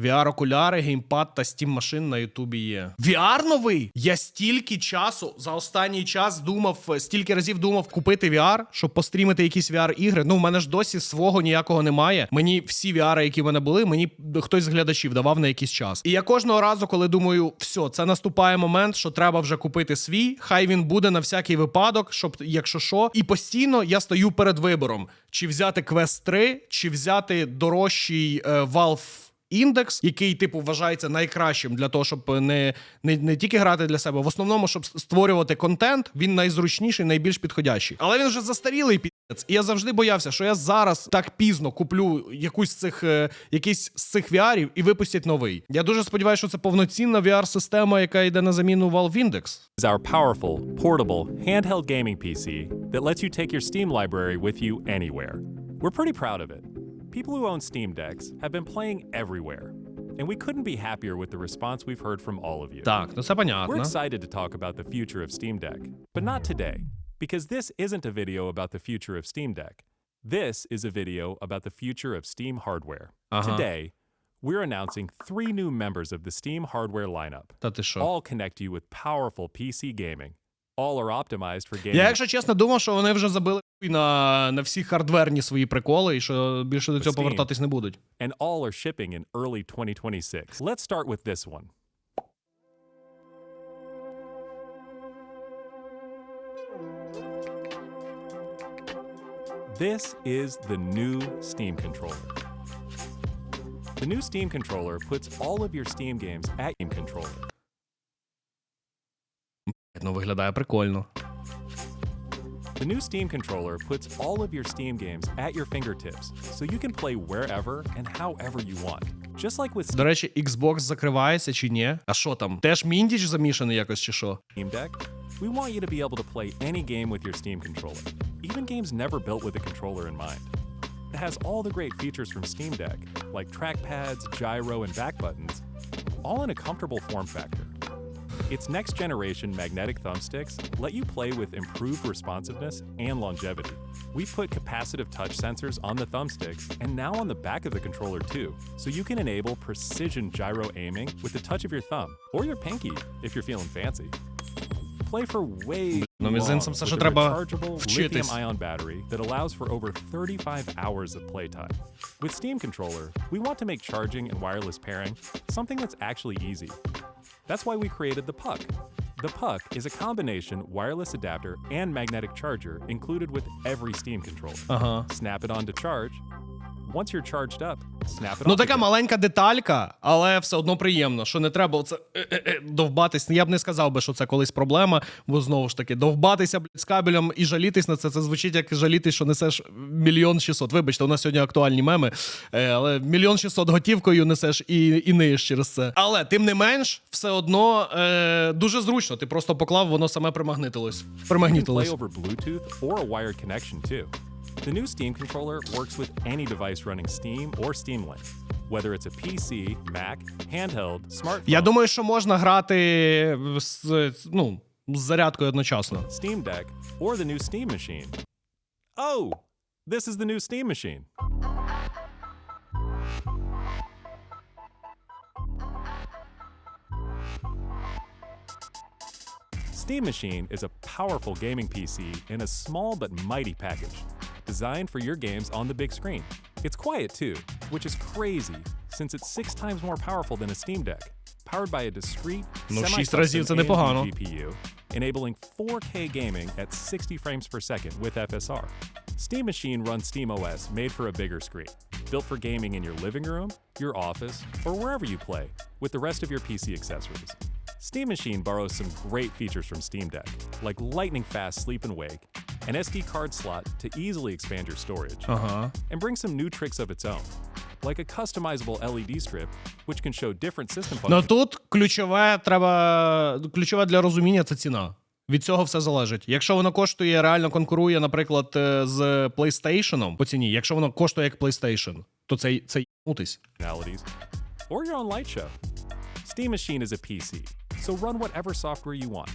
VR-окуляри, геймпад та Steam машин на Ютубі є. VR новий? Я стільки часу за останній час думав, е, стільки разів думав купити VR, щоб пострімити якісь VR-ігри. Ну, в мене ж досі свого ніякого немає. Мені всі VR, які в мене були, мені хтось з глядачів давав на якийсь час. І я кожного разу, коли думаю, все, це наступає момент, що треба вже купити свій, хай він буде на всякий випадок, щоб якщо що. І постійно я стою перед вибором: чи взяти Quest 3, чи взяти дорожчий е, Valve індекс, який типу вважається найкращим для того, щоб не, не, не тільки грати для себе, в основному, щоб створювати контент, він найзручніший, найбільш підходящий. Але він вже застарілий піц. І я завжди боявся, що я зараз так пізно куплю якусь з цих е, якийсь з цих VR і випустять новий. Я дуже сподіваюся, що це повноцінна VR-система, яка йде на заміну Valve Index. is our powerful, portable, handheld gaming PC that lets you take your Steam library with you anywhere. We're pretty proud of it. People who own Steam Decks have been playing everywhere, and we couldn't be happier with the response we've heard from all of you. Так, ну це We're понятно. excited to talk about the future of Steam Deck, but not today, because this isn't a video about the future of Steam Deck. This is a video about the future of Steam hardware. Uh-huh. Today, we're announcing three new members of the Steam hardware lineup. Та ти що? All connect you with powerful PC gaming. All are optimized for gaming. Я, якщо чесно, думав, що вони вже забили хуй на, на всі хардверні свої приколи, і що більше до цього Steam. повертатись не будуть. and all are shipping in early 2026. Let's start with this one. This is the new Steam controller. The new Steam controller puts all of your Steam games at Steam controller. Ну, виглядає прикольно. The new Steam controller puts all of your Steam games at your fingertips, so you can play wherever and however you want. Just like with До речі, Xbox закривається чи ні? А що там? Теж міндіч замішаний якось чи що? Steam Deck, we want you to be able to play any game with your Steam controller, even games never built with a controller in mind. It has all the great features from Steam Deck, like trackpads, gyro, and back buttons, all in a comfortable form factor. Its next generation magnetic thumbsticks let you play with improved responsiveness and longevity. We've put capacitive touch sensors on the thumbsticks and now on the back of the controller too, so you can enable precision gyro aiming with the touch of your thumb or your pinky if you're feeling fancy. Play for way Ну, long мізинцем все with ж a треба rechargeable вчитись. lithium-ion battery that allows for over 35 hours of playtime. With Steam Controller, we want to make charging and wireless pairing something that's actually easy. That's why we created the Puck. The Puck is a combination wireless adapter and magnetic charger included with every Steam controller. Uh huh. Snap it on to charge, Once you're charged up, snap it Ну, така again. маленька деталька, але все одно приємно, що не треба оце е-е-е, довбатись. Я б не сказав би, що це колись проблема, бо знову ж таки, довбатися блядь, з кабелем і жалітись на це. Це звучить як жалітись, що несеш мільйон шістсот. Вибачте, у нас сьогодні актуальні меми, е, але мільйон шістсот готівкою несеш і, і ниєш через це. Але тим не менш, все одно е, дуже зручно. Ти просто поклав, воно саме примагнитилось. Can play over Bluetooth or a wired connection too. The new Steam controller works with any device running Steam or Steam Link, whether it's a PC, Mac, handheld, smartphone, Я думаю, що можна грати з, ну, з зарядкою одночасно. Steam Deck, or the new Steam machine. Oh, this is the new Steam machine. Steam Machine is a powerful gaming PC in a small but mighty package, designed for your games on the big screen. It's quiet too, which is crazy since it's six times more powerful than a Steam Deck, powered by a discrete Ну, в шість semi-custom разів це AMD непогано. GPU, enabling 4K gaming at 60 frames per second with FSR. Steam Machine runs SteamOS made for a bigger screen, built for gaming in your living room, your office, or wherever you play, with the rest of your PC accessories. Steam Machine borrows some great features from Steam Deck, like lightning fast sleep and wake, an SD card slot to easily expand your storage, Ага. and bring some new tricks of its own, like a customizable LED strip, which can show different system Ну functions. тут ключове треба ключове для розуміння це ціна. Від цього все залежить. Якщо воно коштує, реально конкурує, наприклад, е, з PlayStation по ціні. Якщо воно коштує як PlayStation, то це це їбнутись. or your own light show. Steam Machine is a PC, so run whatever software you want,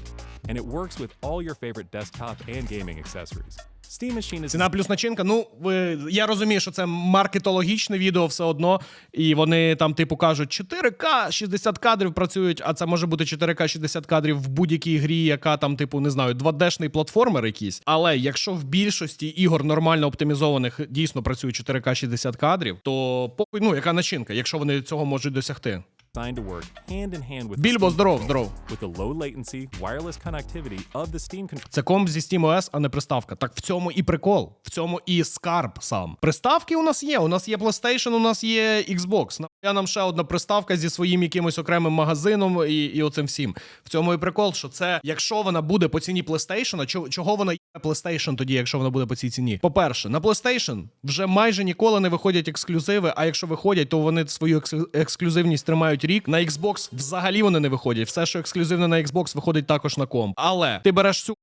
and it works with all your favorite desktop and gaming accessories. Steam Machine is Ціна плюс начинка. Ну, ви, я розумію, що це маркетологічне відео все одно, і вони там, типу, кажуть, 4К 60 кадрів працюють, а це може бути 4К 60 кадрів в будь-якій грі, яка там, типу, не знаю, 2D-шний платформер якийсь. Але якщо в більшості ігор нормально оптимізованих дійсно працює 4К 60 кадрів, то похуй, ну, яка начинка, якщо вони цього можуть досягти. Designed to work hand in hand with Більбо, здоров, здоров. with the low latency wireless connectivity of the Steam controller. Це комп зі SteamOS, а не приставка. Так в цьому і прикол, в цьому і скарб сам. Приставки у нас є. У нас є PlayStation, у нас є Xbox. Нахуя нам ще одна приставка зі своїм якимось окремим магазином і, і оцим всім. В цьому і прикол, що це, якщо вона буде по ціні PlayStation, чого, чого вона є PlayStation тоді, якщо вона буде по цій ціні? По-перше, на PlayStation вже майже ніколи не виходять ексклюзиви. А якщо виходять, то вони свою екс- ексклюзивність тримають рік. На Xbox взагалі вони не виходять. Все, що ексклюзивне на Xbox, виходить також на комп. Але ти береш цю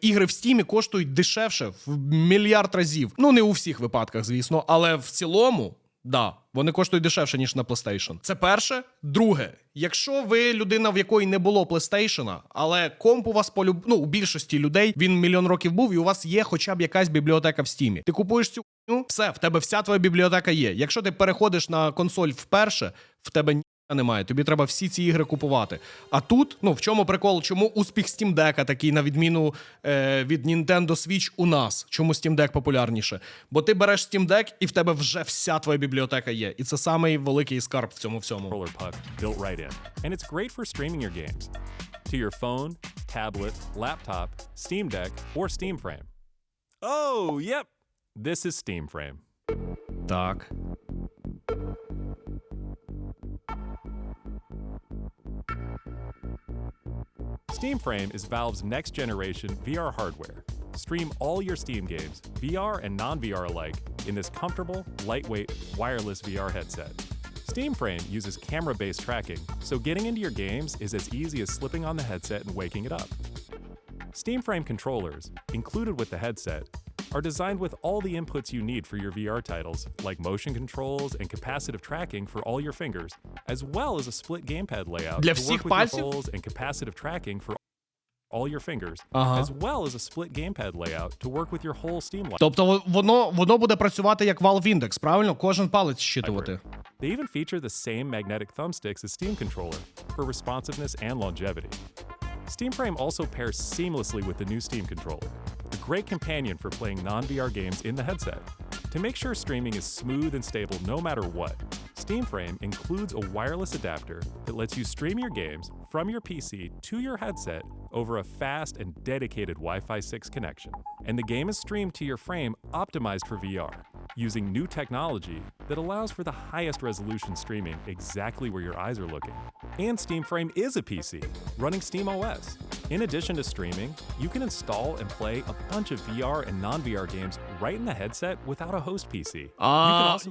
ігри в стімі коштують дешевше в мільярд разів. Ну не у всіх випадках, звісно, але в цілому. Да, вони коштують дешевше, ніж на PlayStation. Це перше. Друге, якщо ви людина, в якої не було PlayStation, але комп у вас полюб... ну, у більшості людей він мільйон років був, і у вас є хоча б якась бібліотека в стімі. Ти купуєш цю хуйню, все, в тебе вся твоя бібліотека є. Якщо ти переходиш на консоль вперше, в тебе немає. Тобі треба всі ці ігри купувати. А тут, ну в чому прикол, чому успіх Steam Deck такий, на відміну е, від Nintendo Switch у нас? Чому Steam Deck популярніше? Бо ти береш Steam Deck і в тебе вже вся твоя бібліотека є. І це самий великий скарб в цьому всьому. puck built right in. And it's great for streaming your games to your phone, tablet, laptop, Steam Deck, or Steam Frame. Oh, yep. This is Steam Frame. Так. Steam Frame is Valve's next generation VR hardware. Stream all your Steam games, VR and non VR alike, in this comfortable, lightweight, wireless VR headset. Steam Frame uses camera based tracking, so getting into your games is as easy as slipping on the headset and waking it up. Steam Frame controllers, included with the headset, are designed with all the inputs you need for your VR titles, like motion controls and capacitive tracking for all your fingers, as well as a split gamepad layout Для to всіх work with your пальців? holes and capacitive tracking for all your fingers, Ага. as well as a split gamepad layout to work with your whole Steam library. Тобто воно, воно буде працювати як Valve Index, правильно? Кожен палець щитувати. They even feature the same magnetic thumbsticks as Steam Controller for responsiveness and longevity. Steam Frame also pairs seamlessly with the new Steam Controller, a great companion for playing non VR games in the headset. To make sure streaming is smooth and stable no matter what, Steam Frame includes a wireless adapter that lets you stream your games from your PC to your headset over a fast and dedicated Wi Fi 6 connection. And the game is streamed to your frame optimized for VR, using new technology that allows for the highest resolution streaming exactly where your eyes are looking. And Steam Frame is a PC, running Steam OS. In addition to streaming, you can install and play a bunch of VR and non VR games right in the headset without a host PC. you can А, also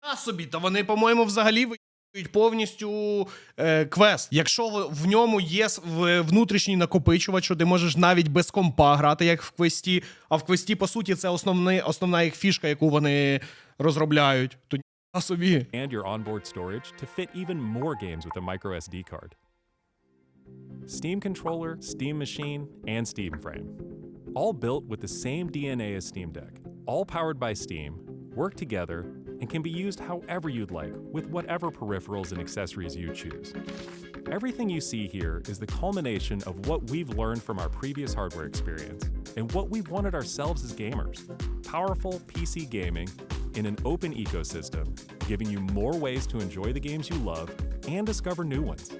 а собі, та вони, по-моєму, взагалі виють повністю е, квест. Якщо в, ньому є внутрішній накопичувач, що ти можеш навіть без компа грати, як в квесті. А в квесті, по суті, це основний, основна їх фішка, яку вони розробляють. То ніхуя собі. and your onboard storage to fit even more games with a micro SD card. Steam Controller, Steam Machine, and Steam Frame. All built with the same DNA as Steam Deck, all powered by Steam, work together, and can be used however you'd like with whatever peripherals and accessories you choose. Everything you see here is the culmination of what we've learned from our previous hardware experience and what we've wanted ourselves as gamers powerful PC gaming in an open ecosystem, giving you more ways to enjoy the games you love and discover new ones.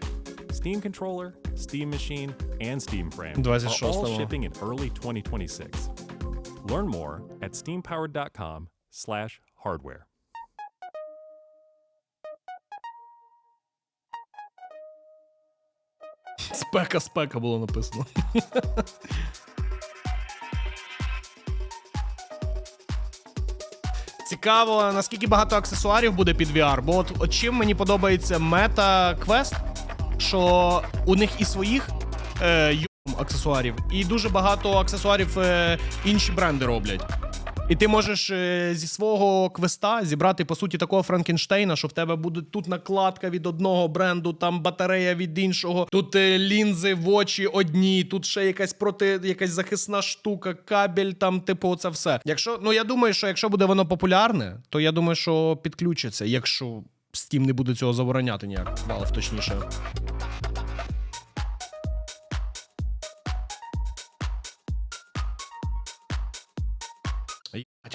Steam Controller, Steam Machine, and Steam Frame are all shipping in early 2026. Learn more at steampowered.com/hardware. Спека, спека було написано. Цікаво, наскільки багато аксесуарів буде під VR, бо от, от чим мені подобається мета квест, що у них і своїх е, аксесуарів, і дуже багато аксесуарів е, інші бренди роблять. І ти можеш е, зі свого квеста зібрати по суті такого Франкенштейна, що в тебе буде тут накладка від одного бренду, там батарея від іншого, тут е, лінзи в очі одні, тут ще якась проти якась захисна штука, кабель, там, типу, це все. Якщо ну я думаю, що якщо буде воно популярне, то я думаю, що підключиться, якщо Steam не буде цього забороняти ніяк, Valve точніше.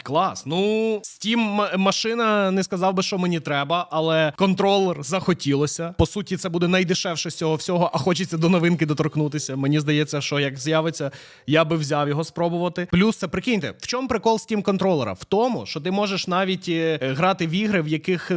Клас. Ну, Steam машина не сказав би, що мені треба, але контролер захотілося. По суті, це буде найдешевше з цього всього, а хочеться до новинки доторкнутися. Мені здається, що як з'явиться, я би взяв його спробувати. Плюс це прикиньте, в чому прикол Steam контролера? В тому, що ти можеш навіть е, грати в ігри, в яких е,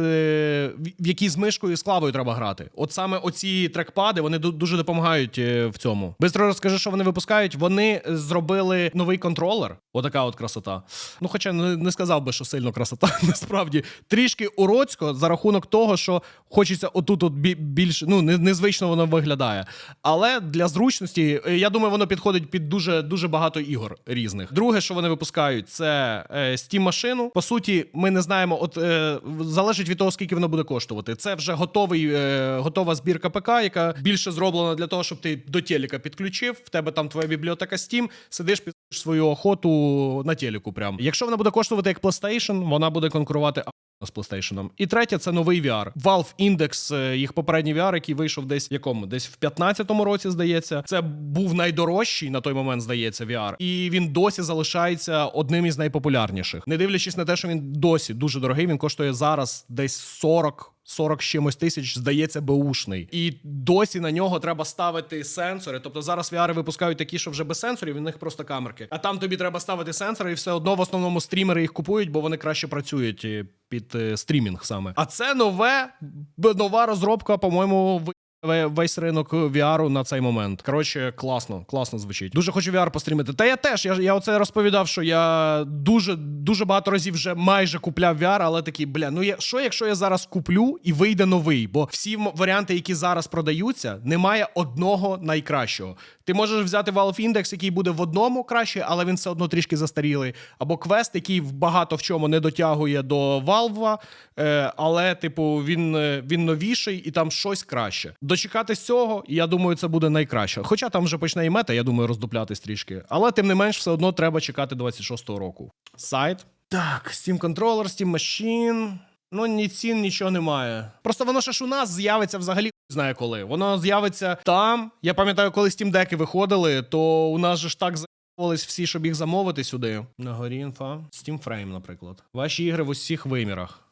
в- які з мишкою і з клавою треба грати. От саме оці трекпади вони дуже допомагають е, в цьому. Бистро розкажи, що вони випускають. Вони зробили новий контролер. Отака от красота. Ну, хоча не, не сказав би, що сильно красота. Насправді трішки уродсько за рахунок того, що хочеться отут от бі- більше. Ну не- незвично воно виглядає. Але для зручності, е, я думаю, воно підходить під дуже дуже багато ігор різних. Друге, що вони випускають, це е, Steam машину. По суті, ми не знаємо, от е, залежить від того, скільки воно буде коштувати. Це вже готовий, е, готова збірка ПК, яка більше зроблена для того, щоб ти до телека підключив. В тебе там твоя бібліотека Steam, сидиш свою охоту на телеку. Прям якщо вона буде коштувати як PlayStation, вона буде конкурувати з PlayStation. І третє це новий VR. Valve Index, е, їх попередній VR, який вийшов десь в якому? Десь в 15-му році, здається. Це був найдорожчий на той момент, здається, VR. І він досі залишається одним із найпопулярніших. Не дивлячись на те, що він досі дуже дорогий, він коштує зараз десь 40 40 з чимось тисяч, здається, беушний. І досі на нього треба ставити сенсори. Тобто зараз VR випускають такі, що вже без сенсорів, у них просто камерки. А там тобі треба ставити сенсори, і все одно в основному стрімери їх купують, бо вони краще працюють е, під е, стрімінг саме. А це нове, нова розробка, по-моєму, в. Ве- Весь ринок VR на цей момент. Коротше, класно, класно звучить. Дуже хочу VR пострімити. Та я теж. Я, я оце розповідав, що я дуже дуже багато разів вже майже купляв VR, але такий, бля, ну я що, якщо я зараз куплю і вийде новий? Бо всі варіанти, які зараз продаються, немає одного найкращого. Ти можеш взяти Valve Index, який буде в одному краще, але він все одно трішки застарілий. Або квест, який багато в чому не дотягує до Valve, е, але, типу, він, е, він новіший і там щось краще. Дочекатись цього, я думаю, це буде найкраще. Хоча там вже почне і мета, я думаю, роздуплятись трішки. Але тим не менш, все одно треба чекати 26-го року. Сайт. Так, Steam Controller, Steam Machine. Ну, ні цін, нічого немає. Просто воно ще ж у нас з'явиться взагалі знає коли. Воно з'явиться там. Я пам'ятаю, коли Steam деки виходили, то у нас же ж так заїбались всі, щоб їх замовити сюди. На горі інфа. Steam Frame, наприклад. Ваші ігри в усіх вимірах.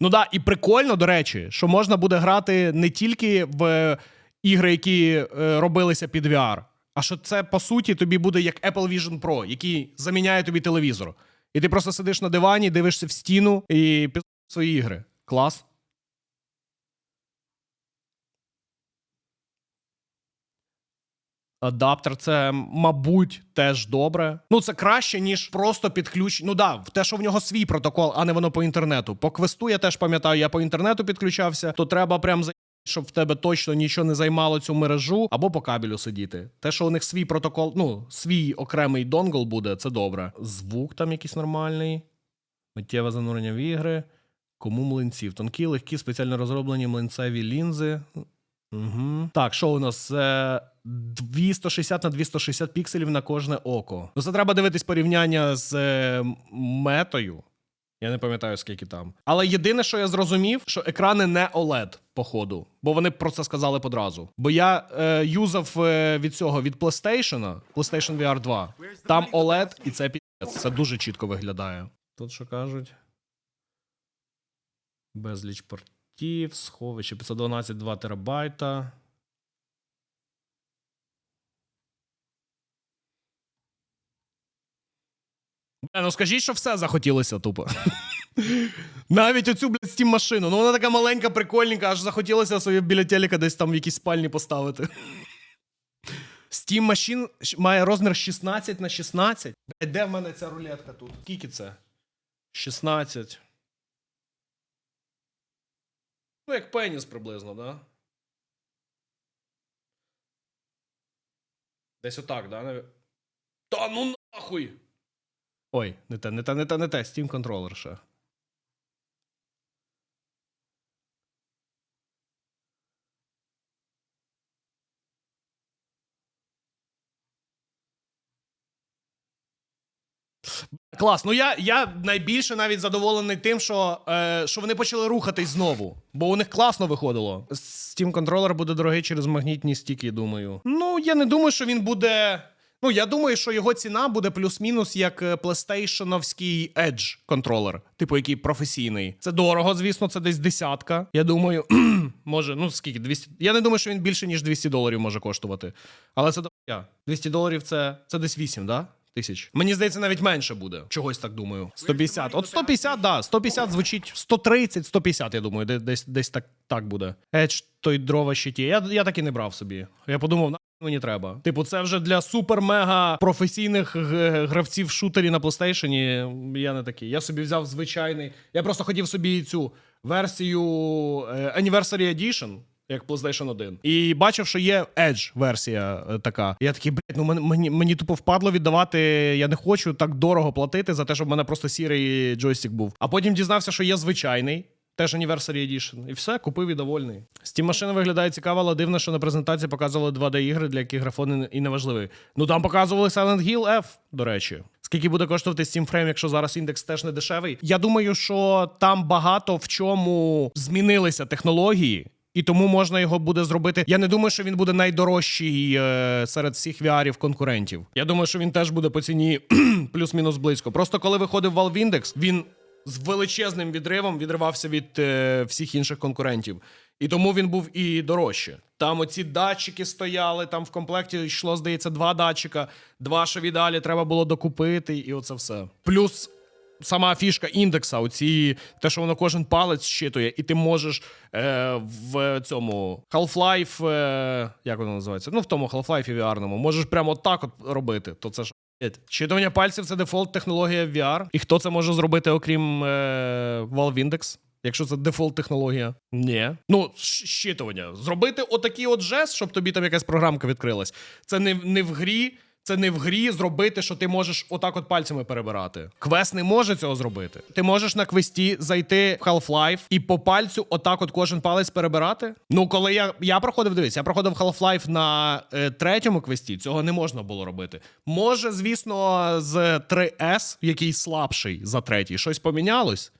Ну да, і прикольно, до речі, що можна буде грати не тільки в е, ігри, які е, робилися під VR, а що це по суті тобі буде як Apple Vision Pro, який заміняє тобі телевізор. І ти просто сидиш на дивані, дивишся в стіну і під свої ігри. Клас. Адаптер це, мабуть, теж добре. Ну, це краще, ніж просто підключ. Ну да, те, що в нього свій протокол, а не воно по інтернету. По квесту я теж пам'ятаю, я по інтернету підключався, то треба прям за. Щоб в тебе точно нічого не займало цю мережу, або по кабелю сидіти. Те, що у них свій протокол, ну, свій окремий донгл буде, це добре. Звук там якийсь нормальний, миттєве занурення в ігри. Кому млинців? Тонкі, легкі, спеціально розроблені млинцеві лінзи. Угу. Так, що у нас? Е, 260 на 260 пікселів на кожне око. Ну, це треба дивитись порівняння з е, метою. Я не пам'ятаю, скільки там. Але єдине, що я зрозумів, що екрани не OLED, походу. Бо вони про це сказали подразу. Бо я е, юзав е, від цього від PlayStation, PlayStation VR 2. Там OLED, і це пі***ць. Це дуже чітко виглядає. Тут що кажуть? Безліч портів, сховище 512 2 терабайта. Ну скажіть, що все захотілося тупо. Навіть оцю, блядь, Steam машину. Ну вона така маленька, прикольненька, аж захотілося собі біля телека десь там в якійсь спальні поставити. Steam щ- має розмір 16 на 16. Блядь, де в мене ця рулетка тут? Скільки це? 16. Ну, як пеніс приблизно, да? Десь отак, да? Та ну нахуй! Ой, не те, не те, не те, не те. Steam контролер ще. Клас. Ну я, я найбільше навіть задоволений тим, що, е, що вони почали рухатись знову. Бо у них класно виходило. Steam контролер буде дорогий через магнітні стіки, думаю. Ну, я не думаю, що він буде. Ну, я думаю, що його ціна буде плюс-мінус як е, PlayStation-овський Edge контролер, типу, який професійний. Це дорого, звісно, це десь десятка. Я думаю, може, ну скільки? 200... Я не думаю, що він більше, ніж 200 доларів може коштувати. Але це до я. 200 доларів це, це десь 8, да? Тисяч. Мені здається, навіть менше буде. Чогось так думаю. 150. От 150, да. 150 звучить 130, 150, я думаю, де- десь, десь так, так буде. Edge той дрова щиті. Я, я так і не брав собі. Я подумав, на мені треба. Типу, це вже для супер-мега професійних г- гравців в шутері на PlayStation. Я не такий. Я собі взяв звичайний. Я просто хотів собі цю версію е, Anniversary Edition. Як PlayStation 1. І бачив, що є Edge версія е, така. Я такий, блядь, ну мені, мені тупо впадло віддавати. Я не хочу так дорого платити за те, щоб в мене просто сірий джойстик був. А потім дізнався, що є звичайний. Теж Anniversary Edition. І все, купив і довольний. Steam машина виглядає цікаво, але дивно, що на презентації показували 2D-ігри, для яких графон і не важливий. Ну там показували Silent Hill F, до речі. Скільки буде коштувати Steam Frame, якщо зараз індекс теж не дешевий? Я думаю, що там багато в чому змінилися технології. І тому можна його буде зробити. Я не думаю, що він буде найдорожчий е, серед всіх VR конкурентів. Я думаю, що він теж буде по ціні плюс-мінус близько. Просто коли виходив Valve Index, він з величезним відривом відривався від е, всіх інших конкурентів. І тому він був і дорожче. Там оці датчики стояли, там в комплекті йшло, здається, два датчика, два що віддалі треба було докупити, і оце все. Плюс сама фішка індекса, оці, те, що воно кожен палець щитує, і ти можеш е, в цьому Half-Life, е, як воно називається? Ну, в тому Half-Life VR-ному, можеш прямо так от робити. То це ж. Щитування пальців це дефолт технологія VR. І хто це може зробити, окрім е, Valve Index? Якщо це дефолт технологія. Ні. Ну, щитування. Зробити отакий от жест, щоб тобі там якась програмка відкрилась. Це не, не в грі. Це не в грі зробити, що ти можеш отак от пальцями перебирати. Квест не може цього зробити. Ти можеш на квесті зайти в Half-Life і по пальцю отак от кожен палець перебирати. Ну, коли я, я проходив, дивись, я проходив Half-Life на е, третьому квесті, цього не можна було робити. Може, звісно, з 3S, який слабший за третій, щось помінялось.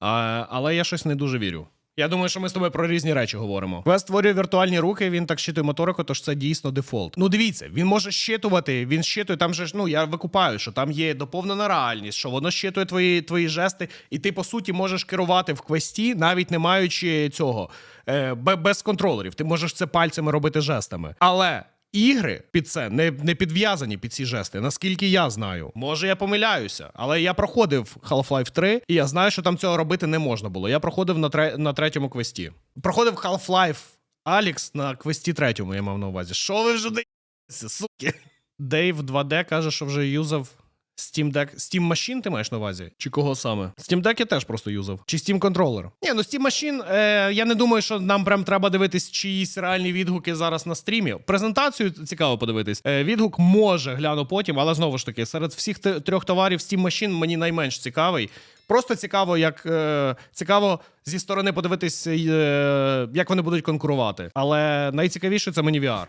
А, але я щось не дуже вірю. Я думаю, що ми з тобою про різні речі говоримо. Квест створює віртуальні руки, він так щитує моторику, тож це дійсно дефолт. Ну дивіться, він може щитувати, він щитує. Там же ж ну я викупаю, що там є доповнена реальність, що воно щитує твої, твої жести, і ти по суті можеш керувати в квесті, навіть не маючи цього е, без контролерів. Ти можеш це пальцями робити жестами. Але Ігри під це не, не підв'язані під ці жести, наскільки я знаю. Може, я помиляюся, але я проходив Half-Life 3, і я знаю, що там цього робити не можна було. Я проходив на, тре, на третьому квесті. Проходив Half-Life Алікс на квесті третьому, я мав на увазі. Що ви вже даєтеся, суки? Дейв 2D каже, що вже юзав Steam Deck. Steam Machine ти маєш на увазі? Чи кого саме? Steam Deck я теж просто юзав. Чи Steam Controller? Ні, ну Steam Machine, е, я не думаю, що нам прям треба дивитись чиїсь реальні відгуки зараз на стрімі. Презентацію цікаво подивитись. Е, відгук може гляну потім, але знову ж таки, серед всіх трьох товарів Steam Machine мені найменш цікавий. Просто цікаво, як е, цікаво зі сторони подивитись, е, як вони будуть конкурувати. Але найцікавіше це мені VR.